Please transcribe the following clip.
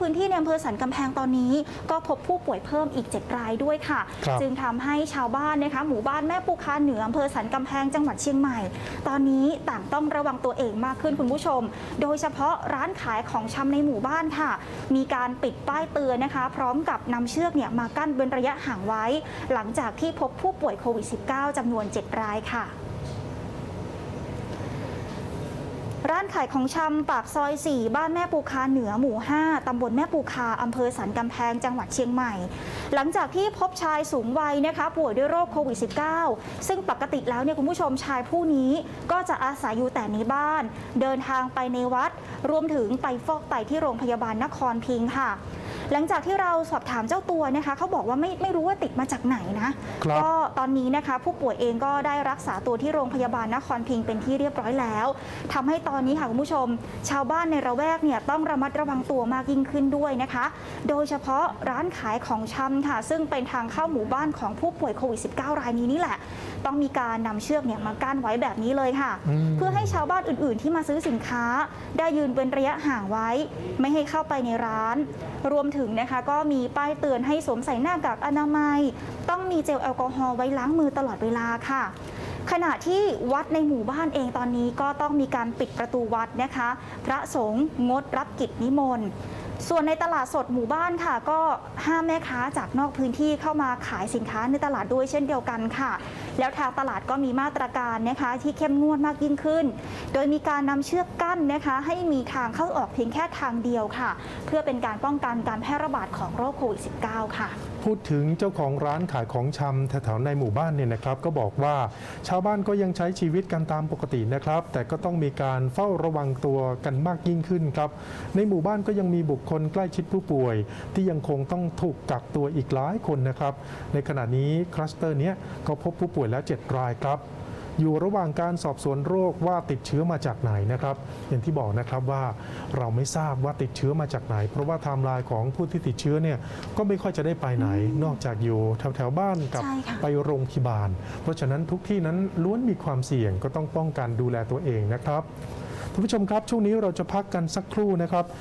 พื้นที่ในอำเภอสันกำแพงตอนนี้ ก็พบผู้ป่วยเพิ่มอีก 7 รายด้วยค่ะครับจึงทำให้ชาวบ้านนะคะหมู่บ้านแม่ปูคาเหนืออำเภอสันกำแพงจังหวัดเชียงใหม่ ตอนนี้ต่างต้องระวังตัวเองมากขึ้นคุณผู้ชม โดยเฉพาะร้านขายของชำในหมู่บ้านค่ะ มีการปิดป้ายเตือนนะคะ พร้อมกับนำเชือกเนี่ยมากั้นเว้นระยะห่างไว้ หลังจากที่พบผู้ป่วยโควิด -19 จำนวน 7 รายค่ะ ร้านขายของชำปากซอย 4 บ้านแม่ปูคาเหนือหมู่ 5 ตำบลแม่ปูคาอำเภอสันกำแพงจังหวัดเชียงใหม่ หลังจากที่พบชายสูงวัยนะคะป่วยด้วยโรคโควิด -19 ซึ่งปกติแล้วเนี่ยคุณผู้ชมชายผู้นี้ก็จะอาศัยอยู่แต่ในบ้าน เดินทางไปในวัด รวมถึงไปฟอกไตที่โรงพยาบาลนครพิงค์ค่ะ หลังจากที่เราสอบถามเจ้าตัวนะคะเขาบอกว่าไม่ไม่รู้ว่าติดมาจากไหนนะครับ ก็ตอนนี้นะคะผู้ป่วยเองก็ได้รักษาตัวที่โรงพยาบาลนครพิงค์เป็นที่เรียบร้อยแล้วทำให้ตอนนี้ค่ะคุณผู้ชม ชาวบ้านในระแวกเนี่ยต้องระมัดระวังตัวมากยิ่งขึ้นด้วยนะคะ โดยเฉพาะร้านขายของชำค่ะ ซึ่งเป็นทางเข้าหมู่บ้านของผู้ป่วยโควิด -19 รายนี้นี่แหละ ต้องมีการนำเชือกเนี่ยมากั้นไว้แบบนี้เลยค่ะ อืม เพื่อให้ชาวบ้านอื่นๆ ที่มาซื้อสินค้า ได้ยืนเป็นระยะห่างไว้ ไม่ให้เข้าไปในร้าน รวมถึงนะคะก็มีป้ายเตือนให้สวมใส่หน้ากากอนามัย ต้องมีเจลแอลกอฮอล์ไว้ล้างมือตลอดเวลาค่ะ ขณะที่วัดในหมู่บ้านเองตอนนี้ก็ต้องมีการปิดประตูวัดนะคะ พระสงฆ์งดรับกิจนิมนต์ ส่วนในตลาดสดหมู่บ้านค่ะ ก็ห้ามแม่ค้าจากนอกพื้นที่เข้ามาขายสินค้าในตลาดด้วยเช่นเดียวกันค่ะ แล้วทางตลาดก็มีมาตรการนะคะที่เข้มงวดมากยิ่งขึ้น โดยมีการนำเชือกกั้นนะคะ ให้มีทางเข้าออกเพียงแค่ทางเดียวค่ะ เพื่อเป็นการป้องกันการแพร่ระบาดของโรคโควิด -19 ค่ะพูดถึงเจ้าของร้านขายของชำแถวๆในหมู่บ้านเนี่ยนะครับก็บอกว่าชาวบ้านก็ยังใช้ชีวิตกันตามปกตินะครับ แต่ก็ต้องมีการเฝ้าระวังตัวกันมากยิ่งขึ้นครับในหมู่บ้านก็ยังมีบุคคลใกล้ชิดผู้ป่วย ที่ยังคงต้องถูกกักตัวอีกหลายคนนะครับ ในขณะนี้คลัสเตอร์เนี้ยก็พบผู้ป่วยแล้ว 7 รายครับอยู่ระหว่างการสอบสวนโรคว่าติดเชื้อมาจากไหนนะครับ อย่างที่บอกนะครับว่าเราไม่ทราบว่าติดเชื้อมาจากไหน เพราะว่าไทม์ไลน์ของผู้ที่ติดเชื้อเนี่ยก็ไม่ค่อยจะได้ไปไหน นอกจากอยู่แถวแถวๆบ้านกับใช่ค่ะไปโรงพยาบาล เพราะฉะนั้นทุกที่นั้นล้วนมีความเสี่ยงก็ต้องป้องกันดูแลตัวเองนะครับท่านผู้ชมครับ ช่วงนี้เราจะพักกันสักครู่นะครับ